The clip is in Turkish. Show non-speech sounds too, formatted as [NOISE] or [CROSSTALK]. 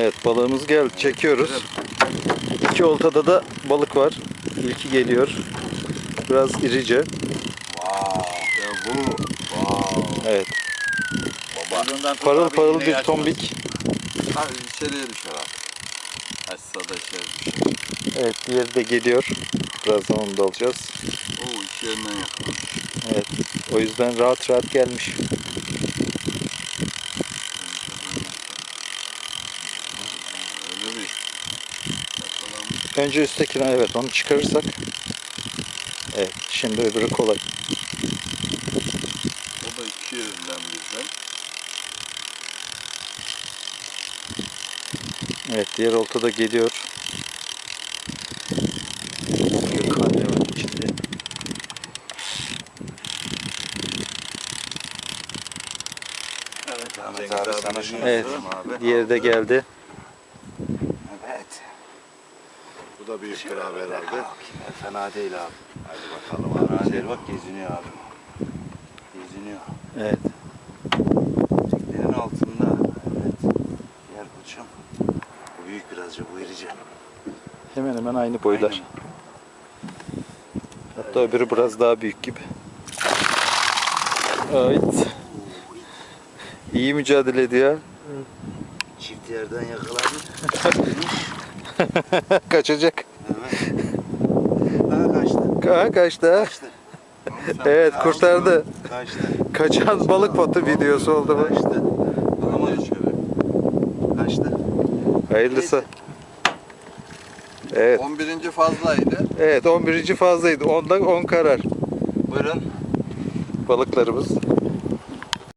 Evet balığımız geldi. Çekiyoruz. İki oltada da balık var. İlki geliyor. Biraz irice. İşte bu. Wow. Evet. Baba. Parıl parıl bir tombik. Ha, içeriye düşer abi. Açsa da içeri düşer. Evet diğeri de geliyor. Birazdan onu da alacağız. Oo iki yerinden yakalamış. Evet. O yüzden rahat rahat gelmiş. Öyle bir yakalamış. Önce üsttekine evet onu çıkarırsak. Evet şimdi öbürü kolay. O da iki yerinden bizden. Evet diğer olta da geliyor. Gökhan ne var içinde? Evet Ahmet abi, sana şunu Evet. abi. Diğeri de geldi. Evet. Bu da büyük bir abi herhalde. Fena değil abi. Hadi bakalım Fena abi. değil bak geziniyor abi. Geziniyor. Evet. Teknenin altında. Evet. Diğer koçum. Bu büyük birazcık bu irice. Hemen hemen aynı boylar. Aynen. Hatta öbürü biraz daha büyük gibi. Evet. İyi mücadele ediyor. Çift yerden yakaladı. [LAUGHS] [LAUGHS] Kaçacak. Evet. Daha kaçtı. Ha, kaçtı. Kaçtı. Evet kurtardı. Kaçtı. Kaçan balık potu videosu oldu bu. Kaçtı. Ama içeri. Kaçtı. Hayırlısı. Evet. 11. fazlaydı. Evet 11. fazlaydı. 10'da 10 karar. Buyurun. Balıklarımız.